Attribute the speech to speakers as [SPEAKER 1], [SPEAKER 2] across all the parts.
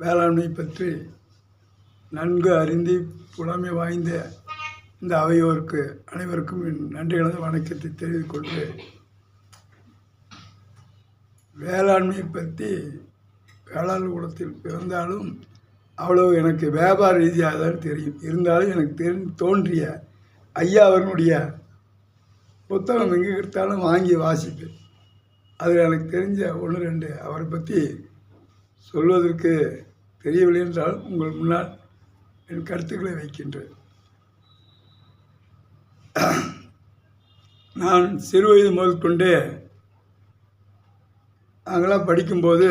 [SPEAKER 1] வேளாண்மை பற்றி நன்கு அறிந்து புலமை வாய்ந்த இந்த அவையோருக்கு அனைவருக்கும் என் நன்றிகளது வணக்கத்தை தெரிவித்துக் கொண்டு வேளாண்மை பற்றி வேளாண் குலத்தில் பிறந்தாலும் அவ்வளோ எனக்கு வியாபார ரீதியாக தான் தெரியும். இருந்தாலும் எனக்கு தெரி தோன்றிய ஐயா அவர்களுடைய புத்தகம் எங்கே கிடைத்தாலும் வாங்கி வாசிப்பேன். அதில் எனக்கு தெரிஞ்ச ஒன்று ரெண்டு அவரை பற்றி சொல்வதற்கு தெரியவில்லை என்றால் உங்கள் முன்னால் என் கருத்துக்களை வைக்கின்றேன். நான் சிறு வயது முதற்கொண்டே நாங்களாம் படிக்கும்போது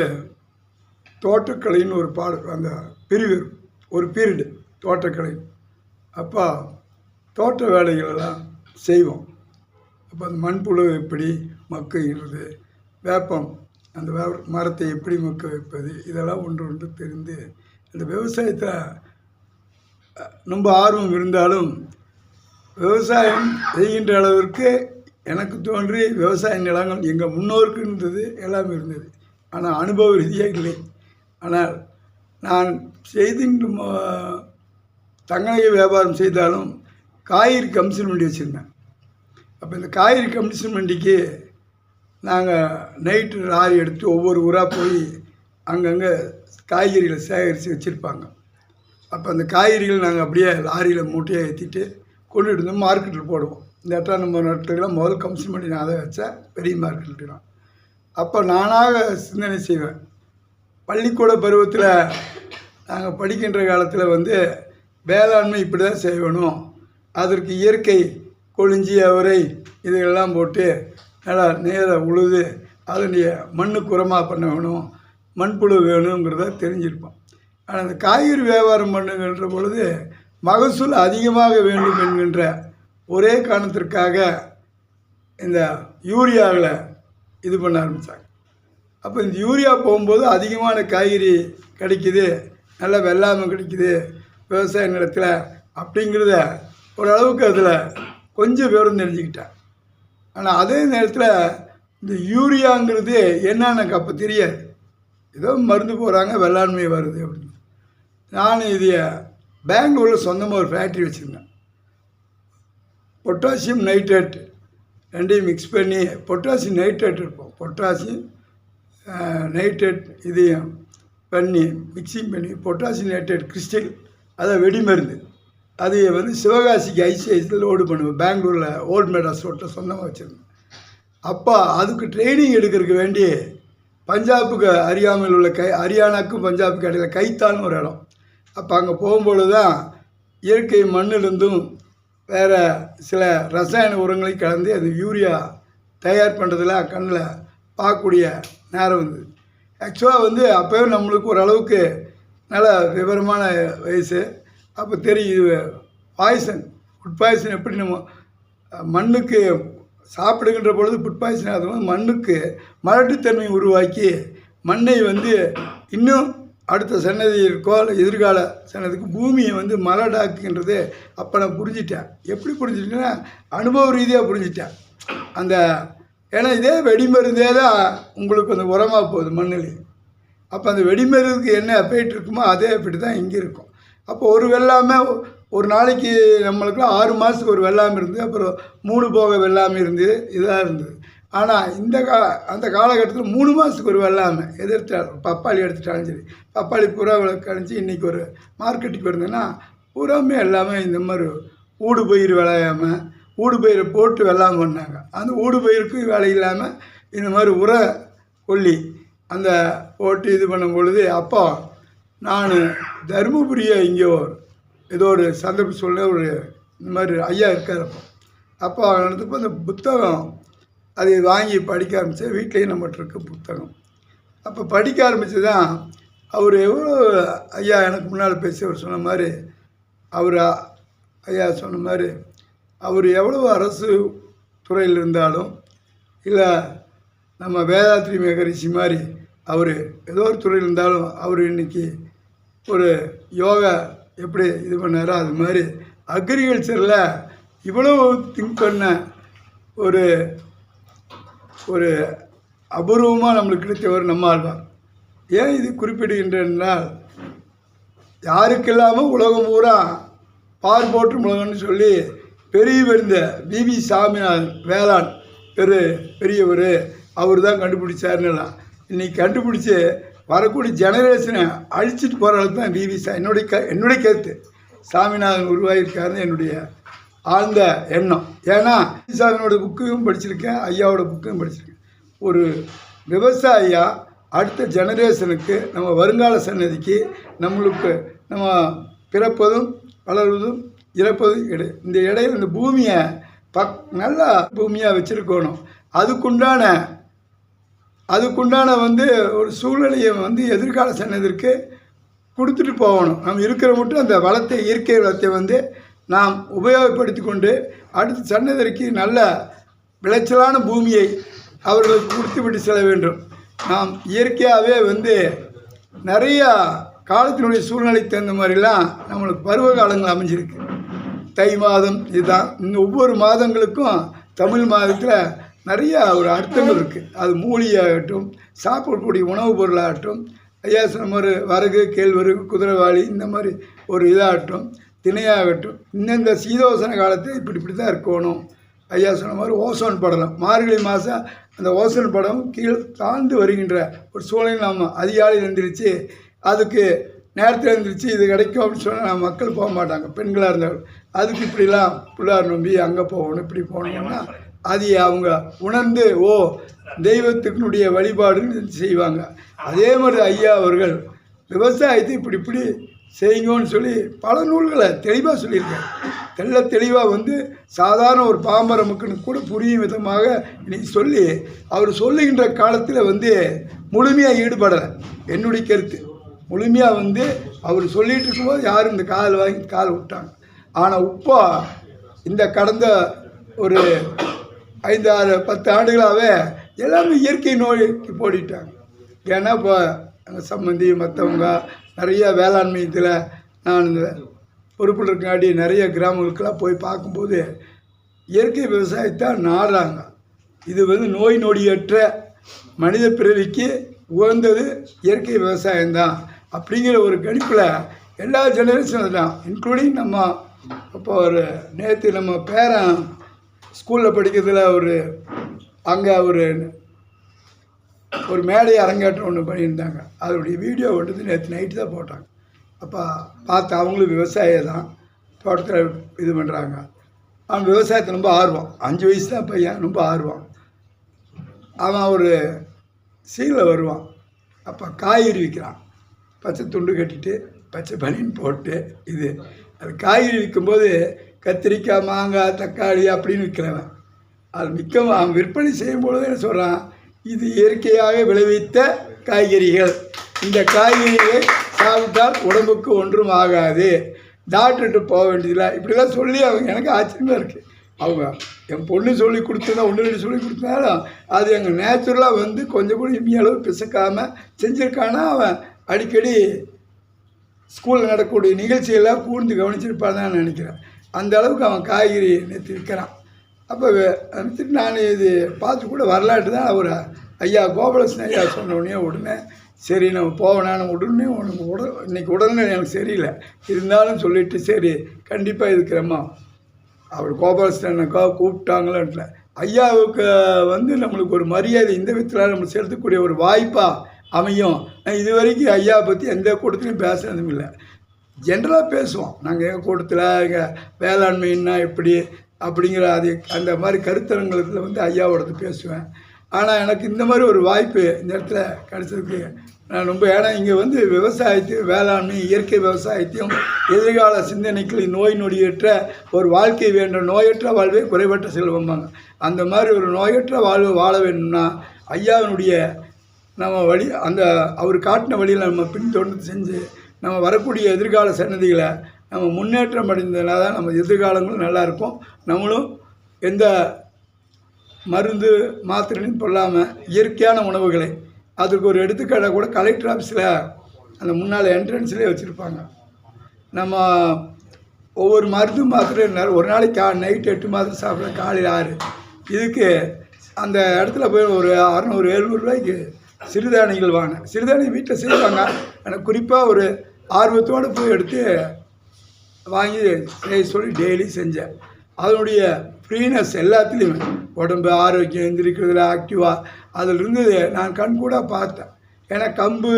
[SPEAKER 1] தோட்டக்கலைன்னு ஒரு பாடு அந்த பிரிவு ஒரு பீரியடு தோட்டக்கலை. அப்போ தோட்ட வேலைகளெல்லாம் செய்வோம். அப்போ அந்த மண்புழு எப்படி மக்குகிறது வேப்பம் அந்த மரத்தை எப்படி மக்க வைப்பது? இதெல்லாம் ஒன்று ஒன்று தெரிந்து இந்த விவசாயத்தை ரொம்ப ஆர்வம் இருந்தாலும் விவசாயம் செய்கின்ற அளவிற்கு எனக்கு தோன்றி விவசாய நிலங்கள் எங்கள் முன்னோருக்கு இருந்தது எல்லாமே இருந்தது. ஆனால் அனுபவ ரீதியாக இல்லை. ஆனால் நான் செய்தின்ற ம- தங்கநகை வியாபாரம் செய்தாலும் காய்கறி கமிஷன் வண்டி வச்சுருந்தேன். அப்போ இந்த காய்கறி கமிஷன் வண்டிக்கு நாங்கள் நைட்டு லாரி எடுத்து ஒவ்வொரு ஊராக போய் அங்கங்கே காய்கறிகளை சேகரித்து வச்சுருப்பாங்க. அப்போ அந்த காய்கறிகள் நாங்கள் அப்படியே லாரியில் மூட்டையாக ஏற்றிட்டு கொண்டுட்டு வந்து மார்க்கெட்டில் போடுவோம். இந்த எட்டாம் நம்பர் நாட்டுக்கெல்லாம் முதல் கமிஷன் பண்ணி நான் அதை வச்சேன் பெரிய மார்க்கெட்டுலாம் அப்போ நானாக சிந்தனை செய்வேன். பள்ளிக்கூட பருவத்தில் நாங்கள் படிக்கின்ற காலத்தில் வந்து வேளாண்மை இப்படி தான் செய்யணும். அதற்கு இயற்கை கொழிஞ்சி அவரை இதையெல்லாம் போட்டு நல்லா நேராக உழுது அதனுடைய மண்ணுக்கு உரமாக பண்ண வேணும் மண்புழு வேணுங்கிறத தெரிஞ்சிருப்போம். ஆனால் அந்த காய்கறி வியாபாரம் பண்ணுகின்ற பொழுது மகசூல் அதிகமாக வேண்டும் என்கின்ற ஒரே காரணத்திற்காக இந்த யூரியாவில் இது பண்ண ஆரம்பித்தாங்க அப்போ இந்த யூரியா போகும்போது அதிகமான காய்கறி கிடைக்குது நல்ல வெள்ளாமை கிடைக்குது விவசாய நிலத்தில் அப்படிங்கிறத ஓரளவுக்கு அதில் கொஞ்சம் விவரம் தெரிஞ்சுக்கிட்டேன். ஆனால் அதே நேரத்தில் இந்த யூரியாங்கிறது என்னன்னு எனக்கு அப்போ தெரியாது. ஏதோ மருந்து போகிறாங்க வெள்ளாண்மை வருது அப்படின்னு. நான் இது பெங்களூரில் சொந்தமாக ஒரு ஃபேக்ட்ரி வச்சுருந்தேன். பொட்டாசியம் நைட்ரேட் ரெண்டையும் மிக்ஸ் பண்ணி பொட்டாசியம் நைட்ரேட் இருப்போம். பொட்டாசியம் நைட்ரேட் இதையும் பண்ணி மிக்சிங் பண்ணி பொட்டாசியம் நைட்ரேட் கிறிஸ்டல் அதை வெடிமருந்து. அது வந்து சிவகாசிக்கு ஐசிஐசியில் லோடு பண்ணுவேன். பெங்களூரில் ஓல்ட் மெட்ராஸ் ரோட்டில் சொந்தமாக வச்சுருந்தேன். அப்பா அதுக்கு ட்ரைனிங் எடுக்கிறதுக்கு வேண்டி பஞ்சாபுக்கு அறியாமல் உள்ள கை ஹரியானாக்கும் பஞ்சாபுக்கு இடையில கைத்தான்னு ஒரு இடம். அப்போ அங்கே போகும்பொழுது தான் இயற்கை மண்ணிலிருந்தும் வேறு சில ரசாயன உரங்களையும் கலந்து அது யூரியா தயார் பண்ணுறதுல கண்ணில் பார்க்கக்கூடிய நேரம் வந்தது ஆக்சுவலாக வந்து அப்போவே நம்மளுக்கு ஓரளவுக்கு நல்ல விவரமான வயசு. அப்போ தெரியுது பாய்சன் ஃபுட் பாய்சன் எப்படி நம்ம மண்ணுக்கு சாப்பிடுகின்ற பொழுது ஃபுட் பாய்சன் ஆகும் மண்ணுக்கு மலட்டுத்தன்மை உருவாக்கி மண்ணை வந்து இன்னும் அடுத்த சன்னதி இருக்கோ எதிர்கால சன்னதிக்கு பூமியை வந்து மலடாக்குன்றது அப்போ நான் புரிஞ்சிட்டேன். எப்படி புரிஞ்சிட்டேன்னா அனுபவ ரீதியாக புரிஞ்சிட்டேன். அந்த ஏன்னா இதே வெடிமருந்தே தான் உங்களுக்கு அந்த உரமாக போகுது மண்ணில். அப்போ அந்த வெடிமருந்துக்கு என்ன எஃபெக்ட் இருக்குமோ அதே எஃபெக்ட் தான் இங்கே இருக்கும். அப்போ ஒரு வெள்ளாமை ஒரு நாளைக்கு நம்மளுக்குலாம் ஆறு மாதத்துக்கு ஒரு வெள்ளாமை இருந்து அப்புறம் மூணு போக வெள்ளாமை இருந்து இதாக இருந்தது. ஆனால் இந்த கா அந்த காலகட்டத்தில் மூணு மாதத்துக்கு ஒரு வெள்ளாமை எதிர்த்தாலும் பப்பாளி எடுத்துட்டாலும் சரி பப்பாளி பூரா கழிச்சு இன்றைக்கி ஒரு மார்க்கெட்டுக்கு வருதுன்னா பூராமே எல்லாமே இந்த மாதிரி ஊடு பயிர் விளையாமல் ஊடு பயிரை போட்டு வெள்ளாமை பண்ணாங்க. அந்த ஊடு பயிருக்கும் வேலை இல்லாமல் இந்த மாதிரி உர கொல்லி அந்த போட்டு இது பண்ணும் பொழுது அப்போ நான் தருமபுரியை இங்கே ஏதோ ஒரு சந்தர்ப்ப சொல்ல ஒரு இந்த மாதிரி ஐயா இருக்கார் அப்போ. நடந்தப்போ அந்த புத்தகம் அதை வாங்கி படிக்க ஆரம்பித்தேன் வீட்லேயும் நம்மகிட்ட இருக்க புத்தகம். அப்போ படிக்க ஆரம்பித்து தான் அவர் எவ்வளோ ஐயா எனக்கு முன்னால் பேசி அவர் சொன்ன மாதிரி அவர் ஐயா சொன்ன மாதிரி அவர் எவ்வளோ அரசு துறையில் இருந்தாலும் இல்லை நம்ம வேதாத்ரி மேகரிஷி மாதிரி அவர் ஏதோ ஒரு துறையில் இருந்தாலும் அவர் இன்றைக்கி ஒரு யோகா எப்படி இது பண்ணாரோ அது மாதிரி அக்ரிகல்ச்சரில் இவ்வளோ திங்க் பண்ண ஒரு ஒரு அபூர்வமாக நம்மளுக்கு கிடைத்தவர் நம்ம ஆழ்வார் ஏன் இது குறிப்பிடுகின்றனால் யாருக்கு இல்லாமல் உலகம் பூரா பார் போற்று உலகம்னு சொல்லி பெரிய பெருந்த பிபி சாமிநாதன் வேளாண் பெரு பெரியவர் அவர் தான் கண்டுபிடிச்சாருன்னுலாம் இன்னைக்கு கண்டுபிடிச்சி வரக்கூடிய ஜெனரேஷனை அழிச்சிட்டு போகிற அளவுக்கு தான் விவி சா என்னுடைய க என்னுடைய கருத்து. சாமிநாதன் உருவாகியிருக்காருன்னு என்னுடைய ஆழ்ந்த எண்ணம். ஏன்னா சாமியோட புக்கையும் படிச்சிருக்கேன் ஐயாவோட புக்கையும் படிச்சிருக்கேன். ஒரு விவசாயியா அடுத்த ஜெனரேஷனுக்கு நம்ம வருங்கால சன்னதிக்கு நம்மளுக்கு நம்ம பிறப்பதும் வளர்வதும் இறப்பதும் இடை இந்த இடையில இந்த பூமியை பக் நல்லா பூமியாக வச்சுருக்கணும். அதுக்குண்டான அதுக்குண்டான வந்து ஒரு சூழ்நிலையை வந்து எதிர்கால சன்னதிற்கு கொடுத்துட்டு போகணும். நம்ம இருக்கிற மட்டும் அந்த வளத்தை இயற்கை வளத்தை வந்து நாம் உபயோகப்படுத்தி கொண்டு அடுத்த சன்னதிற்கு நல்ல விளைச்சலான பூமியை அவர்களுக்கு கொடுத்து விட்டு செல்ல வேண்டும். நாம் இயற்கையாகவே வந்து நிறையா காலத்தினுடைய சூழ்நிலைக்கு தகுந்த மாதிரிலாம் நம்மளுக்கு பருவ காலங்கள் அமைஞ்சிருக்கு. தை மாதம் இதுதான். இந்த ஒவ்வொரு மாதங்களுக்கும் தமிழ் மாதத்தில் நிறையா ஒரு அர்த்தங்கள் இருக்குது அது மூலிகையாகட்டும் சாப்பிடக்கூடிய உணவுப் பொருளாகட்டும் ஐயா சொன்ன மாதிரி வரகு கேழ்வரகு குதிரைவாளி இந்த மாதிரி ஒரு இதாகட்டும் திணையாகட்டும் இந்தந்த சீதோசன காலத்தை இப்படி இப்படி தான் இருக்கணும். ஐயா சொன்ன மாதிரி ஓசோன் படலம். மார்கழி மாதம் அந்த ஓசோன் படம் கீழ் தாழ்ந்து வருகின்ற ஒரு சூழ்நிலை நாம் அதிகாலையில் எழுந்திரிச்சு அதுக்கு நேரத்தில் எழுந்திரிச்சு இது கிடைக்கும் அப்படின்னு சொன்னால் நம்ம மக்கள் போக மாட்டாங்க. பெண்களாக இருந்தாலும் அதுக்கு இப்படிலாம் பிள்ளார் நம்பி அங்கே போகணும் இப்படி போகணும்னா அது அவங்க உணர்ந்து ஓ தெய்வத்துக்குனுடைய வழிபாடுன்னு செய்வாங்க. அதே மாதிரி ஐயா அவர்கள் விவசாயத்தை இப்படி இப்படி செய்யுங்கன்னு சொல்லி பல நூல்களை தெளிவாக சொல்லியிருக்காரு. தெள்ள தெளிவாக வந்து சாதாரண ஒரு பாமர மக்களுக்கு கூட புரியும் விதமாக இன்னைக்கு சொல்லி அவர் சொல்லுகின்ற காலத்தில் வந்து முழுமையாக ஈடுபடலை. என்னுடைய கருத்து. முழுமையாக வந்து அவர் சொல்லிகிட்டு இருக்கும்போது யாரும் இந்த கால் வாங்கி கால் விட்டாங்க. ஆனால் இப்போ இந்த கடந்த ஒரு ஐந்து ஆறு பத்து ஆண்டுகளாகவே எல்லாமே இயற்கை நோய்க்கு போடிட்டாங்க. ஏன்னா இப்போ எங்கள் சம்மந்தி மற்றவங்க நிறைய வேளாண்மை இதில் நான் இந்த பொறுப்பில் இருக்காடி நிறைய கிராமங்களுக்கெல்லாம் போய் பார்க்கும்போது இயற்கை விவசாயத்தை நாடுறாங்க. இது வந்து நோய் நொடியற்ற மனித பிறவிக்கு உகந்தது இயற்கை விவசாயம்தான். அப்படிங்கிற ஒரு கணிப்பில் எல்லா ஜெனரேஷனும் தான் இன்க்ளூடிங் நம்ம இப்போ ஒரு நேற்று நம்ம பேரன் ஸ்கூலில் படிக்கிறதுல ஒரு அங்கே ஒரு ஒரு மேடை அரங்கேற்றம் ஒன்று பண்ணியிருந்தாங்க. அதோடைய வீடியோ வந்து நேற்று நைட்டு தான் போட்டாங்க. அப்போ பார்த்து அவங்களும் விவசாயி தான் தோட்டத்தில் இது பண்ணுறாங்க அவன் விவசாயத்தை ரொம்ப ஆர்வம். அஞ்சு வயசு தான் பையன் ரொம்ப ஆர்வம். அவன் ஒரு சீலில் வருவான். அப்போ காய்கறி விற்கிறான் பச்சை துண்டு கட்டிட்டு பச்சை பனியன் போட்டு இது. அது காய்கறி விற்கும்போது கத்திரிக்காய் மாங்காய் தக்காளி அப்படின்னு விற்கிறவன் அது மிக்க அவன் விற்பனை செய்யும் பொழுது என்ன சொல்கிறான் இது இயற்கையாக விளைவித்த காய்கறிகள். இந்த காய்கறிகளை சாப்பிட்டால் உடம்புக்கு ஒன்றும் ஆகாது. டாக்டர்கிட்ட போக வேண்டியதில்லை. இப்படிலாம் சொல்லி அவங்க எனக்கு ஆச்சரியமாக இருக்குது அவங்க என் பொண்ணு சொல்லி கொடுத்ததா ஒன்று ரெண்டு சொல்லி கொடுத்தாலும் அது எங்கள் நேச்சுரலாக வந்து கொஞ்சம் கூட இம்மி அளவு பிசக்காமல் செஞ்சுருக்கானா அவன் அடிக்கடி ஸ்கூலில் நடக்கக்கூடிய நிகழ்ச்சியெல்லாம் கூர்ந்து கவனிச்சிருப்பான்னு தான் நினைக்கிறேன். அந்த அளவுக்கு அவன் காய்கறி நேற்று விற்கிறான். அப்போ நான் இது பார்த்து கூட வரலாற்று தான் அவர் ஐயா கோபாலகிருஷ்ணன் ஐயா சொன்ன உடனே உடனே சரி நம்ம போவேனா உடனே உனக்கு உடல் இன்னைக்கு உடனே எனக்கு சரியில்லை. இருந்தாலும் சொல்லிட்டு சரி கண்டிப்பாக இருக்கிறம்மா அவர் கோபாலகிருஷ்ணனுக்கா கூப்பிட்டாங்களான்ல ஐயாவுக்கு வந்து நம்மளுக்கு ஒரு மரியாதை இந்த விதத்தில் நம்ம செலுத்தக்கூடிய ஒரு வாய்ப்பாக அமையும். நான் இது வரைக்கும் ஐயா பற்றி எந்த கூட்டத்திலையும் பேசுனதும் இல்லை. ஜென்ரலாக பேசுவோம். நாங்கள் எங்கள் கூட்டத்தில் எங்கள் வேளாண்மைன்னா எப்படி அப்படிங்கிற அது அந்த மாதிரி கருத்தரங்களுக்கு வந்து ஐயாவோடது பேசுவேன். ஆனால் எனக்கு இந்த மாதிரி ஒரு வாய்ப்பு இந்த இடத்துல கிடைச்சதுக்கு நான் ரொம்ப ஏன்னா இங்கே வந்து விவசாயத்தையும் வேளாண்மை இயற்கை விவசாயத்தையும் எதிர்கால சிந்தனைக்கு நோய் நொடியற்ற ஒரு வாழ்க்கை வேண்டும் நோயற்ற வாழ்வே குறைவற்ற செல்வம்பாங்க. அந்த மாதிரி ஒரு நோயற்ற வாழ்வு வாழ வேணும்னா ஐயாவினுடைய நம்ம வழி அந்த அவர் காட்டின வழியில் நம்ம பின்தொடர்ந்து செஞ்சு நம்ம வரக்கூடிய எதிர்கால சன்னதிகளை நம்ம முன்னேற்றம் அடைந்ததுனால தான் நம்ம எதிர்காலங்களும் நல்லா இருக்கும். நம்மளும் எந்த மருந்து மாத்திரையும் சொல்லாமல் இயற்கையான உணவுகளை அதுக்கு ஒரு எடுத்துக்காட்டாக கூட கலெக்டர் ஆஃபீஸில் அந்த முன்னால் என்ட்ரன்ஸ்லேயே வச்சுருப்பாங்க. நம்ம ஒவ்வொரு மருந்து மாத்திரை ஒரு நாளைக்கு கா நைட்டு எட்டு மாத்திரை சாப்பிட்ற காலையில் ஆறு. இதுக்கு அந்த இடத்துல போய் ஒரு அறநூறு எழுநூறுவாய்க்கு சிறுதானியங்கள் வாங்க. சிறுதானியம் வீட்டில் செய்வாங்க. ஆனால் குறிப்பாக ஒரு ஆர்வத்தோடு போய் எடுத்து வாங்கி செய்ய சொல்லி டெய்லி செஞ்சேன். அதனுடைய ஃப்ரீனஸ் எல்லாத்துலேயுமே. உடம்பு ஆரோக்கியம் எந்திரிக்கிறதுல ஆக்டிவாக அதில் இருந்தது நான் கண் கூட பார்த்தேன். ஏன்னா கம்பு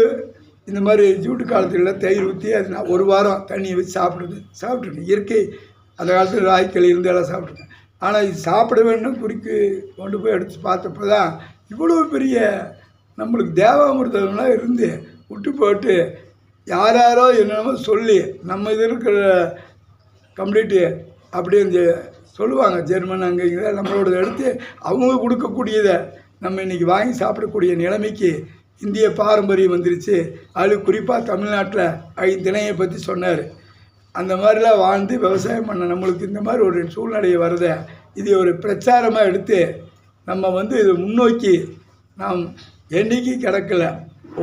[SPEAKER 1] இந்த மாதிரி ஜூட்டு காலத்துல தயிர் ஊற்றி அது நான் ஒரு வாரம் தண்ணியை வச்சு சாப்பிடுது சாப்பிட்ருக்கேன் இயற்கை அந்த காலத்தில் ராய்க்களி இருந்து எல்லாம் சாப்பிட்ருக்கேன் ஆனால் இது சாப்பிட வேண்டும் குறிக்கு கொண்டு போய் எடுத்து பார்த்தப்போ தான் இவ்வளோ பெரிய நம்மளுக்கு தேவாமிர்தம்லாம் இருந்து விட்டு போட்டு யார் யாரோ என்னென்னமோ சொல்லி நம்ம இது இருக்கிற கம்ப்ளீட்டு அப்படின்னு சொல்லுவாங்க ஜெர்மன் அங்கே இங்கே நம்மளோட எடுத்து அவங்க கொடுக்கக்கூடியதை நம்ம இன்றைக்கி வாங்கி சாப்பிடக்கூடிய நிலைமைக்கு இந்திய பாரம்பரியம் வந்துருச்சு. அது குறிப்பாக தமிழ்நாட்டில் ஐந்திணையை பற்றி சொன்னார். அந்த மாதிரிலாம் வாழ்ந்து விவசாயம் பண்ண நம்மளுக்கு இந்த மாதிரி ஒரு சூழ்நிலையை வருதே இது ஒரு பிரச்சாரமாக எடுத்து நம்ம வந்து இது முன்னோக்கி நாம் என்னைக்கு கிடக்கல.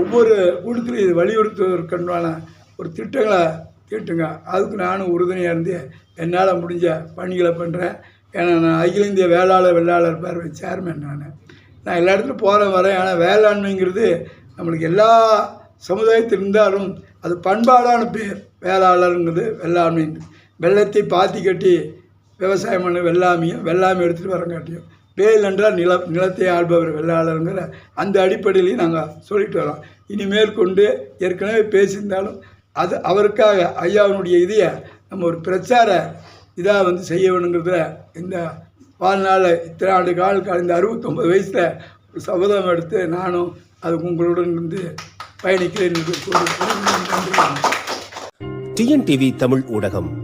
[SPEAKER 1] ஒவ்வொரு கூட்டத்திலும் இது வலியுறுத்துவதற்கான ஒரு திட்டங்களை தீட்டுங்க அதுக்கு நானும் உறுதுணையாக இருந்து என்னால் முடிஞ்ச பணிகளை பண்ணுறேன் ஏன்னா நான் அகில இந்திய வேளாளர் வெள்ளாளர் பார்வை சேர்மன் நான். நான் எல்லா இடத்துலையும் போகிறேன் வரேன் ஆனால் வேளாண்மைங்கிறது நம்மளுக்கு எல்லா சமுதாயத்தில் இருந்தாலும் அது பண்பாடான பேர். வேளாளருங்கிறது வெள்ளாண்மை. வெள்ளத்தை பாத்தி கட்டி விவசாயம் பண்ண வெள்ளாமையும் வெள்ளாமை எடுத்துகிட்டு வரங்காட்டியும். வேல் என்றால் நில நிலத்தை ஆள்பவர் வெள்ளாளருங்கிற அந்த அடிப்படையிலையும் நாங்கள் சொல்லிட்டு வரோம். இனி மேற்கொண்டு ஏற்கனவே பேசியிருந்தாலும் அது அவருக்காக ஐயாவினுடைய இதையை நம்ம ஒரு பிரச்சார இதாக வந்து செய்ய வேணுங்கிறதுல இந்த வாழ்நாள் இத்தனை ஆண்டு கால இந்த அறுபத்தொம்பது வயசில் ஒரு சபதம் எடுத்து நானும் அது உங்களுடன் இருந்து பயணிக்கிறேன் என்று
[SPEAKER 2] டிஎன்டிவி தமிழ் ஊடகம்.